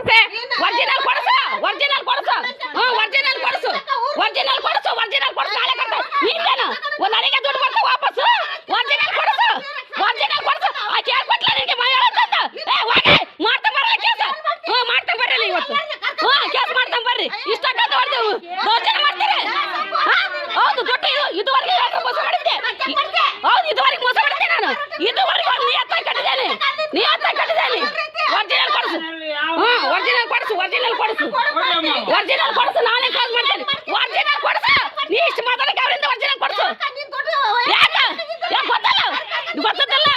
ಕೊಡ್ಸೆ original ಕೊಡ್ಸು original ಕೊಡ್ಸು. ಹ್ಞೂ ಒರಿಜಿನಲ್ ಕೊಡ್ಸು. ಒರಿಜಿನಲ್ ಕೊಡ್ಸು ಒರಿಜಿನಲ್ ಕೊಡ್ಸು ನಾಳೆ ಕೊಡ್ತಾರೆ ನೀನೇನು ನನಗೆ ದುಡ್ಡು ಕೊಡ್ತಾ ವಾಪಸ್ಸು? ಒರಿಜಿನಲ್ ಕೊಡ್ಸು ಒರಿಜಿನಲ್ ಕೊಡ್ಸು. ಆ ಕೇಳ್ ಕೊಟ್ಲ ನಿನಗೆ ಅಂತಂದ ಏ, ಹೋಗಿ, ಮಾಡ್ತಾ ಬರ್ರಿ ಕೇಸ. ಹ್ಞೂ, ಮಾಡ್ತಾ ಬರ್ರಿ ಇವತ್ತು. ಹ್ಞೂ, ಕೇಸ್ ಮಾಡ್ತಾ ಬರ್ರಿ. ಇಷ್ಟಕ್ಕಾದ ಹೊಡೆದೆವು ದೌರ್ಜನ್ಯ ಮಾಡ್ತೀರಿ? ಹಾ? ಹೌದು, ದುಡ್ಡು ಇದು ಇದುವರೆಗೆ ಮೋಸ ಮಾಡಿದ್ದೆ. ಹೌದು, ಇದುವರೆಗೆ ಮೋಸ ಮಾಡಿದ್ದೆ ನಾನು. ಇದುವರೆಗೆ ಒರಿಜಿನಲ್ ಕೊಡಿಸು. ಒರಿಜಿನಲ್ ಕೊಡಿಸು ನಾನೇ ಕಾಲ್ ಮಾಡ್ತೀನಿ. ಒರಿಜಿನಲ್ ಕೊಡಿಸು. ನೀ ಇಷ್ಟು ಮಾತಾಡಕ್ಕೆ ಅವರಿಂದ ಒರಿಜಿನಲ್ ಕೊಡಿಸು? ಯಾಕ ಯಾಕೆ ಗೊತ್ತಲ್ಲ? ಗೊತ್ತದಲ್ಲ?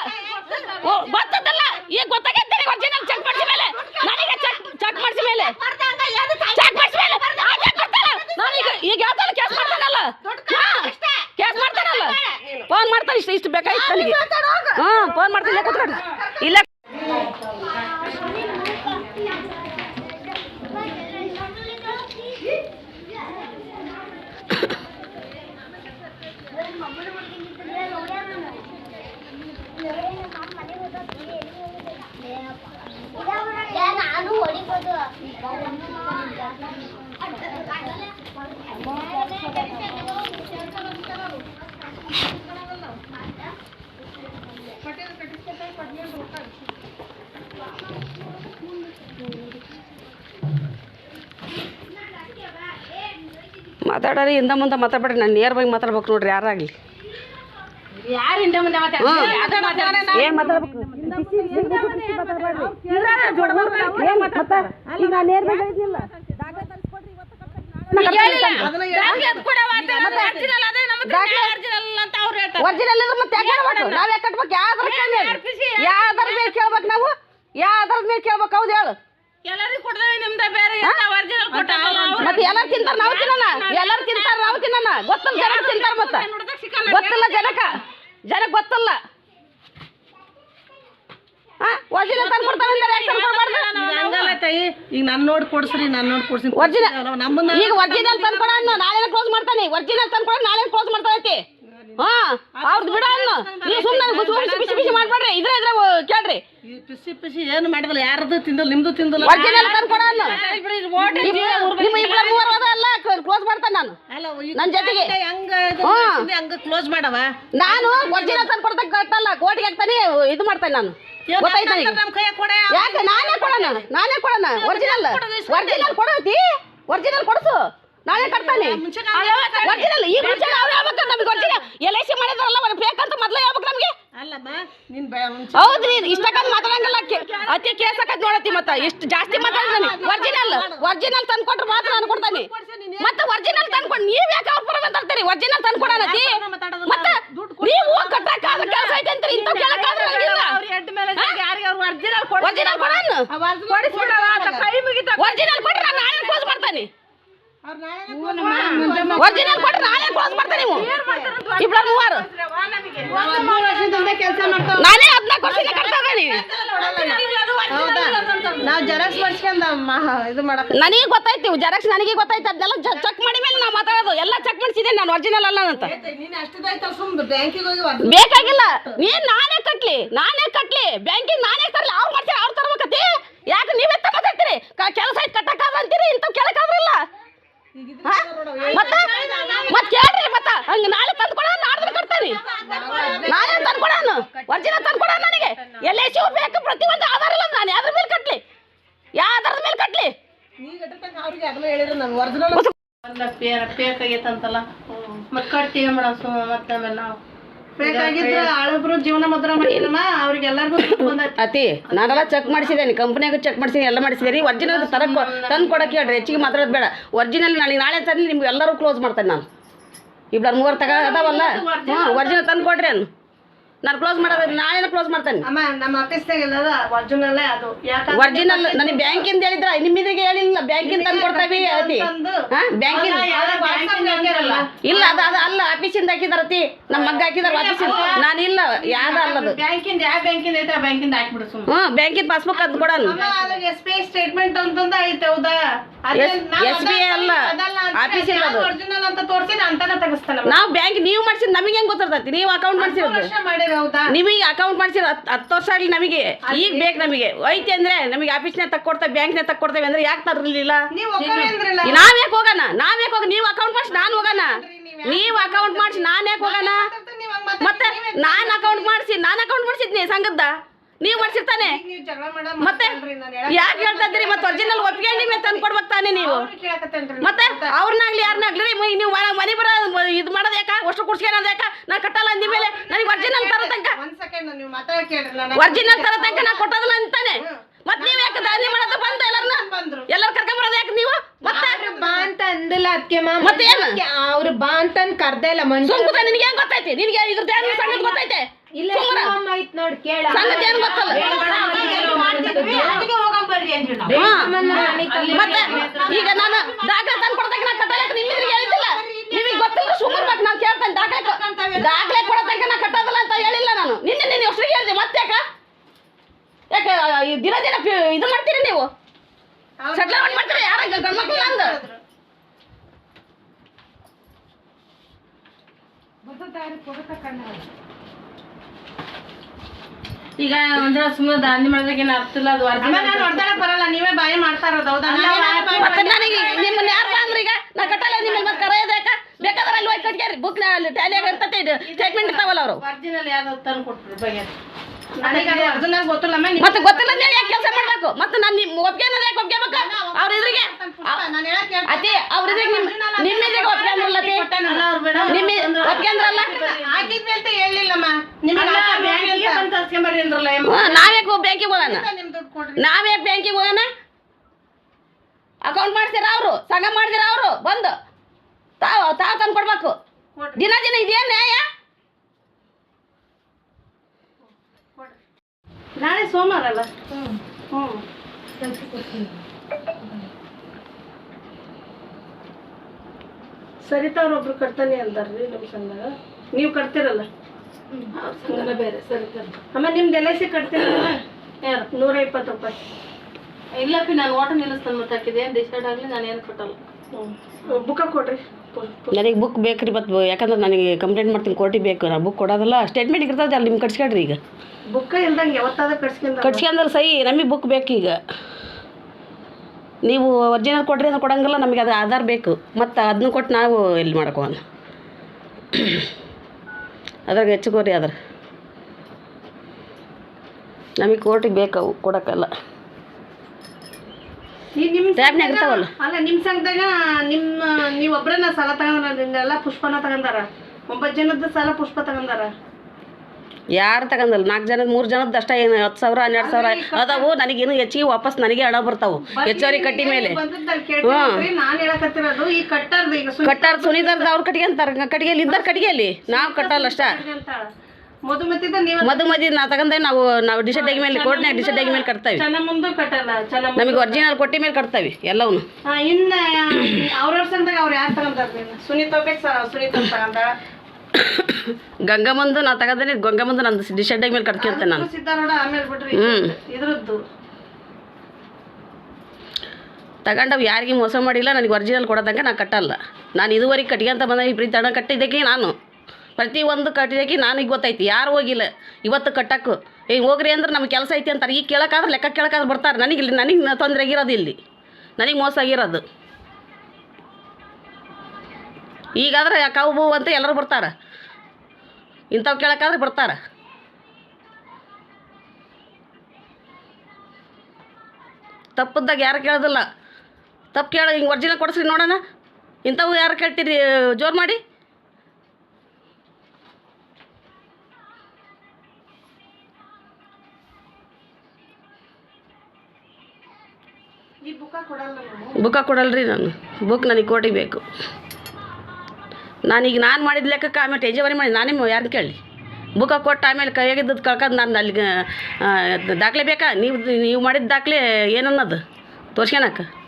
ಓ ಗೊತ್ತದಲ್ಲ? ಈಗ ಗೊತ್ತಾಗೈತೆ ಒರಿಜಿನಲ್ ಚೆಕ್ ಮಾಡಿಸಿ ಮೇಲೆ. ನನಗೆ ಚೆಕ್ ಚೆಕ್ ಮಾಡಿಸಿ ಮೇಲೆ. ಚೆಕ್ ಮಾಡಿಸಿ ಮೇಲೆ. ಆಗ ಗೊತ್ತಲ್ಲ? ನಾನೀಗ ಈಗ ಯಾವ್ದಲ್ಲ ಕೇಸ್ ಮಾಡ್ತಾನಲ್ಲ? ಕೇಸ್ ಮಾಡ್ತಾನಲ್ಲ? ಫೋನ್ ಮಾಡ್ತಾನೆ ಇಷ್ಟು ಇಷ್ಟು ಬೇಕಾಯ್ತು ನನಗೆ ಹ್ಞೂ ಫೋನ್ ಮಾಡ್ತಾನೆ ಕೂತ್ಕೊಂಡು ಇಲ್ಲ ನಾನು ಹೊಡಿಬೋದು ಮಾತಾಡೋರಿ ಹಿಂದೆ ಮುಂದೆ ಮಾತಾಡ್ಬೇಡ್ರಿ ನಾನು ನಿಯರ್ ಬೈ ಮಾತಾಡ್ಬೇಕು ನೋಡ್ರಿ ಯಾರಾಗ್ಲಿ ಏನು ಮಾತಾಡ್ಬೇಕು. ಒರಿಜಿನಲ್ ಮತ್ತೆ ನಾವ್ ಕಟ್ಬೇಕು? ಯಾವ್ದ್ರ ಮೇಲೆ ಕೇಳ್ಬೇಕು? ನಾವು? ಯಾವ್ದ್ರ ಮೇಲೆ ಕೇಳ್ಬೇಕು? ಹೌದು ಹೇಳು. ಮತ್ತೆ ಎಲ್ಲರೂ ತಿಂತಾರ ನಾವು ತಿನ್ನೋಣ ಎಲ್ಲರೂ ತಿಂತಾರ ನಾವು ತಿನ್ನೋಣ ಗೊತ್ತಲ್ಲ ತಿಂತಾರ ಮತ್ತ. ಗೊತ್ತಿಲ್ಲ ಜನಕ್ಕ. ಜನಕ್ಕೆ ಗೊತ್ತಲ್ಲ. ಒರಿಜಿನಲ್ ತಂದು ಈಗ ನನ್ನ ನೋಡಿ ಕೊಡ್ಸ್ರಿ ನನ್ನ ನೋಡಿ ಕೊಡ್ಸಿನಿ ಒರಿಜಿನಲ್ ನಮ್ಮನ್ನ ಈಗ ಒರಿಜಿನಲ್ ತಂದ್ಕೊಡ ಅನ್ನು. ನಾಳೆ ಕ್ಲೋಸ್ ಮಾಡ್ತಾನೆ. ಒರಿಜಿನಲ್ ನಾಳೆ ಕ್ಲೋಸ್ ಹಾ? ಅವ್ರದ್ದು ಬಿಡ ಅನ್ನು. ನೀವು ಸುಮ್ಮನೆ ಬಿಸಿ ಬಿಸಿ ಬಿಸಿ ಮಾಡ್ಬೇಡ್ರಿ ಇದ್ರೆ ಇದ್ರೆ ಕೇಳ್ರಿ ಈ ಪಿಸಿ ಪಿಸಿ ಏನು ಮಾಡಿದಲ್ಲ ಯಾರದು ತಿಂದಲ್ಲ ನಿಮ್ದು ತಿಂದಲ್ಲ. ಒರಿಜಿನಲ್ ತಂದ್ಕೊಡ ಅನ್ನು ನಿಮ್ಮ ಇಬ್ಬರ ಮೂವರು ಅದ ಅಲ್ಲ ಕ್ಲೋಸ್ ಮಾಡ್ತಾನೆ ನಾನು. ಅಲ್ಲ ನನ್ನ ಜೊತೆಗೆ. ಹಂಗ. ಹಂಗ ಕ್ಲೋಸ್ ಮಾಡವ? ನಾನು ಒರಿಜಿನಲ್ ತಂದು ಕೊಡ್ತಕ್ಕ ಕಟ್ಟಲ್ಲ. ಕೋಟಿಗೆ ಹಾಕ್ತಾನೆ ಇದು ಮಾಡ್ತಾನೆ ನಾನು. ಯಾಕೆ? ನಾನೇ ಕೊಡೋಣ ನಾನೇ ಕೊಡೋಣ. Original original ಕೊಡೋತಿ? ಒರಿಜಿನಲ್ ಕೊಡ್ಸು. ನಾನೇ ಕಟ್ತಾನೆ? ಒರಿಜಿನಲ್ ಈ ಮುಂಚೆ ಅವ್ರು ಯಾವಾಗ ನಮ್ಗೆ ಗೊತ್ತಿಲ್ಲ? ಎಲ್ ಐ ಸಿ ಮಾಡಿದ್ರಲ್ಲ ಅವ್ರು ಫೇಕ್ ಅಂತ ಮೊದಲೇ ಹೇಳ್ಬೇಕು ನಮಗೆ? ಹೌದ್ರಿ ಇಷ್ಟಕ್ಕಂತ ಮಾತಾಡಂಗಿಲ್ಲ ಅತಿ ಕೇಸ್ ಹಾಕದ್ ನೋಡತಿ ಮತ್ತ. ಇಷ್ಟು ಜಾಸ್ತಿ ಮಾತಾಡ್ತಾನೆ ಒರಿಜಿನಲ್ ಒರಿಜಿನಲ್ ತಂದು ಕೊಟ್ರೆ ಮಾತ್ರ ನಾನು ಕೊಡ್ತಾನೆ. ಮತ್ತೆ ಒರಿಜಿನಲ್ ತಂದ್ಕೊಂಡು ನೀವ್ ಯಾಕೆ ಅವ್ರ ಪರ ಮಾತಾಡ್ತೀರಿ? ಒರಿಜಿನಲ್ ತಂದು ಕೊಡೋಣತಿ ಮತ್ತೆ ನೀವು ಕಟ್ಟಕ್ಕಾದ ಕೆಲಸ ಐತೆ ಅಂತ ಇಂಥ ಕೇಳಕ್ಕಾದ್ರೆ ಆದ್ರೆ ಒರಿಜಿನಲ್ ಕೊಡೋಣ ಒರಿಜಿನಲ್ ಕೊಟ್ರೆ ನಾನು ನಾಳೆ ಕ್ಲೋಸ್ ಮಾಡ್ತಾನೆ ಅವ್ರ್ ನಾಳೆನೇ ಒರಿಜಿನಲ್ ನಾಳೆ ಕ್ಲೋಸ್ ನೀವು. ಇಬ್ಬರ ಮೂವರು. ನಾನೇ ಹದಿನಾಲ್ಕು ವರ್ಷದಿಂದ ಕಟ್ತಾ ಇದ್ದೀನಿ ಹೌದಾ? ನಾವ್ ಜೆರಾಕ್ಸ್ ಮಾಡ್ಸ್ಕೊಂಡ ಇದು ಮಾಡಕ್ ನನಗೆ ಗೊತ್ತಾಯ್ತು ಜೆರಾಕ್ಸ್ ನನಗೆ ಗೊತ್ತಾಯ್ತು ಅದನ್ನೆಲ್ಲ ಚೆಕ್ ಮಾಡಿ ಮೇಲೆ ನಾವು ಮಾತಾಡೋದು. ಎಲ್ಲ ಚೆಕ್ ಮಾಡಿಸಿದ್ದೀನಿ ನಾನು ಒರಿಜಿನಲ್ ಅಲ್ಲ ಅಂತ. ಬೇಕಾಗಿಲ್ಲ. ನೀನ್ ನಾನೇ ಕಟ್ಲಿ ನಾನೇ ಕಟ್ಲಿ. ಬ್ಯಾಂಕಿಗೆ ನಾನೇ ತರಲಿ. ಅವ್ರು ಮಾಡ್ತಾರೆ ಅವ್ರು ತರ್ಬೇಕತಿ ಯಾಕೆ ನೀವೆತ್ತ ಮಾತಾಡ್ತೀರಿ? ಕೆಲಸ ಅಂತೀರಿ ಇಂಥ ಕೇಳಕ್ಕಾದ್ರಲ್ಲ? ಮತ್ತೆ? ಮತ್ತೆ ಕೇಳ್ರಿ ಮತ್ತ. ಹಂಗ ನಾಳೆ ತಂದು ಕೊಡ ನಾಡ್ದು ಕಟ್ತಾನೆ. ನಾಳೆ ತಂದು ಕೊಡೋಣ ಒರಿಜಿನಲ್ ತಂದು ಕೊಡ ನನಗೆ. ಎಲ್ ಐ ಸಿ ಬೇಕು ಪ್ರತಿಯೊಂದು ಆಧಾರ ಇಲ್ಲ ನಾನು. ಯಾವ್ದ್ರ ಮೇಲೆ ಕಟ್ಲಿ? ಯಾವ್ದ್ರ ಮೇಲೆ ಕಟ್ಲಿ? ಪೇರ ಪೇಕ್ ಆಗೈತಂತಲ್ಲ ಮತ್ತೆ ಕಟ್ಟಿ ಮಾಡ ಮತ್ತೆ ಆಮೇಲೆ ನಾವು ಅತಿ ನಾನೆಲ್ಲ ಚೆಕ್ ಮಾಡಿಸಿದ್ದೇನೆ ಕಂಪ್ನಿಯಾಗ ಚೆಕ್ ಮಾಡಿಸಿದ್ದೀನಿ ಎಲ್ಲ ಮಾಡಿಸಿದ್ದೀನಿ. ಒರಿಜಿನಲ್ ತರ ತಂದು ಕೊಡಕ್ಕೆ ಹೇಳ್ರಿ ಹೆಚ್ಚಿಗೆ ಮಾತಾಡೋದು ಬೇಡ. ಒರಿಜಿನಲ್ ನಾಳೆ ನಾಳೆ ತಂದು ನಿಮ್ಗೆ ಎಲ್ಲರೂ ಕ್ಲೋಸ್ ಮಾಡ್ತೇನೆ ನಾನು. ಇಬ್ಬರು ಮೂವರು ತಗ ಅದಾವಲ್ಲ? ಹಾಂ ಒರಿಜಿನಲ್ ತಂದು ಕೊಡ್ರಿ ಅನ್ನು ನಾನು ಕ್ಲೋಸ್ ಮಾಡೋದು ನಾನೇನು ಕ್ಲೋಸ್ ಮಾಡ್ತೇನೆ? ಅಮ್ಮ ನಮ್ಮ ಆಫೀಸ್ನಾಗ ಒರ್ಜಿನಲ್ ಒರಿಜಿನಲ್ಲೇ ಅದು. ಯಾಕಂದ್ರೆ ಒರಿಜಿನಲ್ ನನಗೆ ಬ್ಯಾಂಕಿಂದ ಹೇಳಿದ್ರ ನಿಮ್ಮಿದ್ರಿಗೆ ಹೇಳಿಲ್ಲ. ಬ್ಯಾಂಕಿಂದ ತಂದು ಕೊಡ್ತಾವಿ ಅತಿ. ಬ್ಯಾಂಕಿಂದ ಇಲ್ಲ ಅದು ಅದ ಅಲ್ಲ ಆಫೀಸಿಂದ ಹಾಕಿದಾರತಿ ನಮ್ಮ ಮಗ್ಗ ಹಾಕಿದಾರ ಆಫೀಸಿಂದ ನಾನು ಇಲ್ಲ ಯಾವ್ದು ಅಲ್ಲದು. ಬ್ಯಾಂಕಿಂದ ಯಾವ ಬ್ಯಾಂಕಿಂದ ಐತೆ ಬ್ಯಾಂಕಿಂದ ಹಾಕ್ಬಿಡು ಹ್ಞೂ ಬ್ಯಾಂಕಿಂದ ಪಾಸ್ಬುಕ್ ಅದು ಕೊಡಲ್ಲ ಎಸ್ ಬಿ ಐ ಸ್ಟೇಟ್ಮೆಂಟ್ ಅಂತಂದ ಐತೆ ಹೌದಾ? SBI ಅಲ್ಲ. ಆಫೀಸ್ ಇಲ್ಲ ಅದು. ಒರಿಜಿನಲ್ ಅಂತ ತೋರಿಸಿ ಅಂತಾನೆ ತೆಗಿಸ್ತಾನೆ. ನಾವು ಬ್ಯಾಂಕ್ ನೀವು ಮಾಡ್ಸಿದ್ ನಮಗೆ ಹೆಂಗ್ ಗೊತ್ತಿರ್ತೈತಿ ನೀವು ಅಕೌಂಟ್ ಮಾಡ್ಸಿರೋದು. ನಿಮಗೆ ಅಕೌಂಟ್ ಮಾಡ್ಸಿ ಹತ್ತು ವರ್ಷ ಆಗಲಿ ನಮಗೆ. ಈಗ ಬೇಕು ನಮಗೆ. ಐತಿ ಅಂದ್ರೆ ನಮಗೆ ಆಫೀಸ್ನಾಗ ತಕ್ಕೊಡ್ತೇವೆ ಬ್ಯಾಂಕ್ನಾಗ ತಕ್ಕೊಡ್ತೇವೆ ಅಂದ್ರೆ ಯಾಕೆ ತರಲಿಲ್ಲ? ನೀವ್ ಯಾಕೆ ಹೋಗೋಣ? ನಾವ್ ಯಾಕೆ ಹೋಗ ನೀವು ಅಕೌಂಟ್ ಮಾಡಿಸಿ ನಾನು ಹೋಗೋಣ. ನೀವು ಅಕೌಂಟ್ ಮಾಡಿಸಿ ನಾನು ಯಾಕೆ ಹೋಗೋಣ? ಮತ್ತೆ ನಾನು ಅಕೌಂಟ್ ಮಾಡಿಸಿ ನಾನು ಅಕೌಂಟ್ ಮಾಡಿಸಿದ್ನಿ ಸಂಘದ ನೀವು ಮಾಡಿಸಿರ್ತಾನೆ. ನೀವ್ ಜಗಳ ಮಾಡ ಮತ್ತೆ ಯಾಕೆ ಹೇಳ್ತಾ ಇದ್ದೀರಿ ಮತ್ತೆ ಒರಿಜಿನಲ್ ಒಪ್ಪಿಗೆ ಮೇಲೆ ತಂದು ಕೊಡ್ಬೇಕು ತಾನೆ ನೀವು. ಮತ್ತೆ ಅವ್ರನ್ನಾಗ್ಲಿ ಯಾರನ್ನಾಗ್ಲಿ ನೀವು ಮನೆ ಬರ ಇದು ಮಾಡೋದು ಯಾಕ? ಅಷ್ಟು ಕುಡ್ಸ್ಕೊಂಡ್ ಯಾಕ? ನಾ ಕಟ್ಟಲ್ಲ ಅಂದ ಮೇಲೆ ನನಗೆ ಒರಿಜಿನಲ್ ತರ ತನಕ ಒರಿಜಿನಲ್ ತರೋ ತನಕ ನಾ ಕೊಟ್ಟೋದಿಲ್ಲ ಅಂತಾನೆ. ಮತ್ತೆ ನೀವು ಯಾಕೆ ದಾನಿ ಮಾಡೋದು ಬಂದ ಎಲ್ಲರನ್ನ ಎಲ್ಲರೂ ಕರ್ಕೊಂಬರೋದು ಯಾಕೆ ನೀವು? ಮತ್ತೆ? ಬಾ ಅಂತ ಅಂದಿಲ್ಲ ಅದಕ್ಕೆ ಮತ್ತೆ ಏನು? ಅವ್ರು ಬಾ ಅಂತ ಕರ್ದೇ ಇಲ್ಲ ಮನುಷ್ಯ. ನಿನಗೆ ಹೆಂಗ್ ಗೊತ್ತೈತಿ ನಿನಗೆ ಇದ್ರ ಸಂಗತಿ ಗೊತ್ತೈತೆ ಇಲ್ಲ. ಸುಮ್ರ. ಶಿವಮ್ಮ ಐತ್ ನೋಡ್ ಕೇಳ. ಸಂಗತಿ ಏನ್ ಗೊತ್ತಲ್ಲ. ಮತ್ತೆ ಈಗ ನಾನು ದಾಖಲೆ ತಂದು ಕೊಡತಕ್ಕ ನಾ ಕಟ್ಟಲಕ್ಕೆ ನಿಮ್ಮ ಎದುರಿಗೆ ಹೇಳಿದ್ದಿಲ್ಲ ನಿಮಗೆ ಗೊತ್ತಿಲ್ಲ ಸುಮ್ಮನೆ ನಾವು ಕೇಳ್ತೇನೆ ದಾಖಲೆ ದಾಖಲೆ ಕೊಡತಕ್ಕ ನಾ ಕಟ್ಟೋದಿಲ್ಲ ಅಂತ ಹೇಳಿಲ್ಲ ನಾನು. ನಿನ್ನೆ ನಿನ್ನ ಅಷ್ಟಿಗೆ ಹೇಳಿದೆ ಮತ್ತೆ ಯಾಕ? ಯಾಕೆ ದಿನ ದಿನ ಪಿ- ಇದು ಮಾಡ್ತೀರಿ ನೀವು? ಸೆಟ್ಲ್ಮೆಂಟ್ ಮಾಡ್ತೀರಿ? ಯಾರ ಗಂಡ್ಮಕ್ಳು ಅಂದು ಈಗ ಒಂದ್ಸಲ ಸುಮ್ಮನೆ ದಾಂಧಿ ಮಾಡಿದಾಗ ಏನು ಅರ್ಥಿಲ್ಲ ಅದು ಅರ್ಧ ನಾನು ಹೊಡ್ದಾಡಕ್ ಬರಲ್ಲ ನೀವೇ ಬಾಯಿ ಮಾಡ್ತಾ ಇರೋದು ಹೌದಾ? ನಾನೇನಾದ್ರು ಮತ್ತೆ ನನಗೆ ನಿಮ್ಮನ್ನ ಯಾರು ಅಂದ್ರೆ ಈಗ? ನಾ ಕಟ್ಟಲ್ಲ ನಿಮ್ಮಲ್ಲಿ ಮತ್ತೆ ಕರೆಯೋದು ಯಾಕ ಬೇಕಾದ್ರೆ ಅಲ್ಲಿ ಹೋಗಿ ಕಟ್ಗ್ಯಾರಿ ಬುಕ್ ಅಲ್ಲಿ ಟ್ಯಾಲಿಯಾಗ ಇರ್ತೈತೆ ಇದು. ಸ್ಟೇಟ್ಮೆಂಟ್ ಇರ್ತಾವಲ್ಲ ಅವರು. ಒರಿಜಿನಲ್ ಯಾವ್ದು ತಂದು ಬಗ್ಗೆ. ಮತ್ತೆ ಗೊತ್ತಿಲ್ಲ ಯಾಕೆ ಕೆಲಸ ಮಾಡ್ಬೇಕು? ಮತ್ತೆ ನಾನು ನಿಮ್ಮ ಒಪ್ಪಿಗೆ ಅನ್ನೋದು ಯಾಕೆ ಒಪ್ಕೋಬೇಕು ಅವ್ರ ಎದುರಿಗೆ. ಅತಿ ಅವ್ರ ಎದುರಿಗೆ ನಿಮ್ಮ ನಿಮ್ಮ ಎದುರಿಗೆ ಒಪ್ಪಿಗೆ ಅಂದ್ರಲ್ಲ ನಿಮ್ಮ ಒಪ್ಪಿಗೆ ಅಂದ್ರಲ್ಲ? ಹಾಕಿದ್ವಿ ಅಂತ ಹೇಳಿಲ್ಲಮ್ಮ ನಿಮ್ಗೆ ಅಲ್ಲ ಹಾಕಿದ್ವಿ ಬ್ಯಾಂಕಿಗೆ ಅಂದ್ರಲ್ಲ. ಹ್ಞೂ ನಾವ್ಯಾಕೆ ಬ್ಯಾಂಕಿಗೆ ಹೋಗೋಣ? ನಾವ್ಯಾಕೆ ಬ್ಯಾಂಕಿಗೆ ಹೋಗೋಣ? ಅಕೌಂಟ್ ಮಾಡ್ತೀರ ಅವರು ಸಂಘ ಮಾಡ್ತೀರ ಅವರು ಬಂದು. ತಾವು ತಾವು ತಂದು ಕೊಡ್ಬೇಕು. ದಿನ ದಿನ ಇದೇನು ನ್ಯಾಯ? ನಾಳೆ ಸೋಮವಾರ ಅಲ್ಲ? ಹ್ಮ್. ಸರಿತಾ ಅವ್ರೊಬ್ರು ಕಟ್ತಾನೆ ಅಂತಾರ್ರಿ ನಮ್ಮ ಸಂಘ. ನೀವು ಕಟ್ತಿರಲ್ಲ? ಬೇರೆ ಸರಿ ಅಮ್ಮ ನಿಮ್ದು ಎಲ್ ಐ ಸಿ ಕಟ್ತೀನಿ ಯಾರು? ನೂರ ಇಪ್ಪತ್ತು ರೂಪಾಯಿ ಇಲ್ಲಪ್ಪಿ ನಾನು ಓಟ ನಿಲ್ಲಿಸ್ತಾನೆ ಮತ್ತೆ ಹಾಕಿದೆ. ಏನು ಡಿಸೈಡ್ ಆಗಲಿ ನಾನು ಏನು ಕಟ್ಟಲ್ಲ. ಹ್ಞೂ ಬುಕ್ಕ ಕೊಡ್ರಿ ನನಗೆ ಬುಕ್ ಬೇಕ್ರಿ ರೀ ಮತ್ತು ಯಾಕಂದ್ರೆ ನನಗೆ ಕಂಪ್ಲೇಂಟ್ ಮಾಡ್ತೀನಿ ಕೋರ್ಟಿಗೆ ಬೇಕು ನಾ ಬುಕ್ ಕೊಡೋದಲ್ಲ. ಸ್ಟೇಟ್ಮೆಂಟ್ ಇರ್ತದೆ ಅಲ್ಲಿ ನಿಮ್ಗೆ ಕಟ್ಸ್ಕೊಡ್ರಿ ಈಗ. ಬುಕ್ಕ ಇಲ್ದಂಗೆ ಯಾವತ್ತಾದ್ರೂ ಕಟ್ಸ್ಕೊಂಡ ಕಟ್ಸ್ಕೊಂಡ್ರೆ ಸಹಿ ನಮಗೆ ಬುಕ್ ಬೇಕು ಈಗ. ನೀವು ಒರಿಜಿನಲ್ ಕೊಡ್ರಿ ಅಂದ್ರೆ ಕೊಡಂಗಿಲ್ಲ ನಮಗೆ ಅದು ಆಧಾರ್ ಬೇಕು. ಮತ್ತು ಅದನ್ನು ಕೊಟ್ಟು ನಾವು ಎಲ್ಲಿ ಮಾಡ್ಕೋಣ ಅದ್ರಾಗ ಹೆಚ್ಚುಕೋರಿ ಅದ್ರ. ನಮಗೆ ಕೋರ್ಟಿಗೆ ಬೇಕು ಅವು ಕೊಡೋಕ್ಕಲ್ಲ. ಟ್ಯಾಬ್ನ್ಯಾಗ ಇರ್ತಾವಲ್ಲ? ಅಲ್ಲ ನಿಮ್ಮ ಸಂಘದಾಗ ನಿಮ್ಮ ನೀವು ಒಬ್ರನ್ನ ಸಾಲ ತಗೊಂಡ್ರ ಎಲ್ಲ ಪುಷ್ಪನ ತಗೊಂಡಾರ? ಒಂಬತ್ತು ಜನದ ಸಾಲ ಪುಷ್ಪ ತಗೊಂಡಾರ? ಯಾರು ತಗೊಂಡಲ್ಲ ನಾಲ್ಕು ಜನದ ಮೂರು ಜನದ ಅಷ್ಟೇ ಏನು ಹತ್ತು ಸಾವಿರ ಹನ್ನೆರಡು ಸಾವಿರ ಅದಾವು. ನನಗೇನು ಹೆಚ್ಚಿಗೆ ವಾಪಸ್ ನನಗೆ ಹಣ ಬರ್ತಾವು. ಹೆಚ್ಚುವರಿ ಕಟ್ಟಿ ಮೇಲೆ. ಹ್ಞೂ ಕಟ್ಟಾರ ಸುನಿದಾರ್ದ ಅವ್ರು ಕಟ್ಗೆ ಅಂತಾರೆ. ಕಟ್ಟಿಗೆಯಲ್ಲಿ ಇದ್ದಾರೆ ಕಟ್ಗೆಯಲ್ಲಿ ನಾವು ಕಟ್ಟಲ್ಲ ಅಷ್ಟ. ಅಂತಾಳ. ಮಧುಮತಿದ ನೀವು ಮದು ಮದಿ ನಾ ತಗೊಂಡೆ ನಾವು ನಾವು ಡಿಸೈಡ್ ಆಗಿ ಮೇಲೆ ಕೊಡ್ನೆ ಡಿಸೈಡ್ ಆಗಿ ಮೇಲೆ ಕಟ್ತಾವೆ. ನಮಗೆ ಒರಿಜಿನಲ್ ಕೊಟ್ಟಿ ಮೇಲೆ ಕಟ್ತಾವೆ ಎಲ್ಲವೂ ಹಾ ಇನ್ನ ಅವ್ರವ್ರ ಸಂಘದಾಗ ಅವ್ರು ಯಾರು ತಗೊಂಡಾರ ನೀನು ಸುನೀತಾ ತಗೊಂಡಾಳ ಗಂಗಮ್ಮಂದು ನಾ ತಗೊಂಡೇನೆ ಗಂಗಮ್ಮಂದು ನಂದು ಡಿಶೆಡ್ ಆಗಿ ಮೇಲೆ ಕಟ್ಕೊಂತೇನೆ ನಾನು. ಹ್ಞೂ. ಇದ್ರದ್ದು. ತಗೊಂಡವು ಯಾರಿಗೆ ಮೋಸ ಮಾಡಿಲ್ಲ ನನಗೆ ಒರಿಜಿನಲ್ ಕೊಡೋದಂಗೆ ನಾನು ಕಟ್ಟಲ್ಲ. ನಾನು ಇದುವರೆಗೆ ಕಟ್ಕೊಂತ ಬಂದ ಈ ಪ್ರೀತಿ ಹಣ ಕಟ್ಟಿದ್ದಕ್ಕೆ ನಾನು. ಪ್ರತಿ ಒಂದು ಕಟ್ಟಿದ್ದಕ್ಕೆ ನನಗೆ ಗೊತ್ತೈತಿ ಯಾರು ಹೋಗಿಲ್ಲ. ಇವತ್ತು ಕಟ್ಟಕ್ಕೆ. ಏ ಹೋಗ್ರಿ ಅಂದ್ರೆ ನಮ್ಗೆ ಕೆಲಸ ಐತಿ ಅಂತಾರೆ. ಈಗ ಕೇಳೋಕ್ಕಾದ್ರೆ ಲೆಕ್ಕ ಕೇಳೋಕ್ಕಾದ್ರೆ ಬರ್ತಾರೆ. ನನಗೆ ಇಲ್ಲಿ ನನಗೆ ತೊಂದರೆ ಆಗಿರೋದು ಇಲ್ಲಿ. ನನಗೆ ಮೋಸ ಆಗಿರೋದು. ಈಗಾದ್ರೆ ಕಾವು ಬೂ ಅಂತ ಎಲ್ಲರೂ ಬರ್ತಾರೆ. ಇಂಥವು ಕೇಳೋಕ್ಕಾದ್ರೆ ಬರ್ತಾರೆ. ತಪ್ಪದಾಗ ಯಾರು ಕೇಳೋದಿಲ್ಲ. ತಪ್ಪು ಕೇಳ ಹಿಂಗೆ ಒರ್ಜಿನಲ್ ಕೊಡಿಸ್ರಿ ನೋಡೋಣ. ಇಂಥವು ಯಾರು ಕೇಳ್ತೀರಿ ಜೋರು ಮಾಡಿ. ಬುಕ್ಕ ಕೊಡಲ್ರಿ ನಾನು. ಬುಕ್ ನನಗೆ ಕೊಡಿಬೇಕು ಬೇಕು. ನಾನೀಗ ನಾನು ಮಾಡಿದ ಲೆಕ್ಕಕ್ಕೆ ಆಮೇಲೆ ಟೇಜವರಿ ಮಾಡಿ ನಾನೇ ಯಾರನ್ನ ಕೇಳಿ? ಬುಕ್ಕ ಕೊಟ್ಟು ಆಮೇಲೆ ಕೈಯಾಗಿದ್ದದ್ದು ಕಳ್ಕೊಂಡು ನಾನು ಅಲ್ಲಿಗೆ ದಾಖಲೆ ಬೇಕಾ? ನೀವು ನೀವು ಮಾಡಿದ ದಾಖಲೆ ಏನನ್ನದು? ತೋರ್ಸ್ಕೊಳಕ್ಕೆ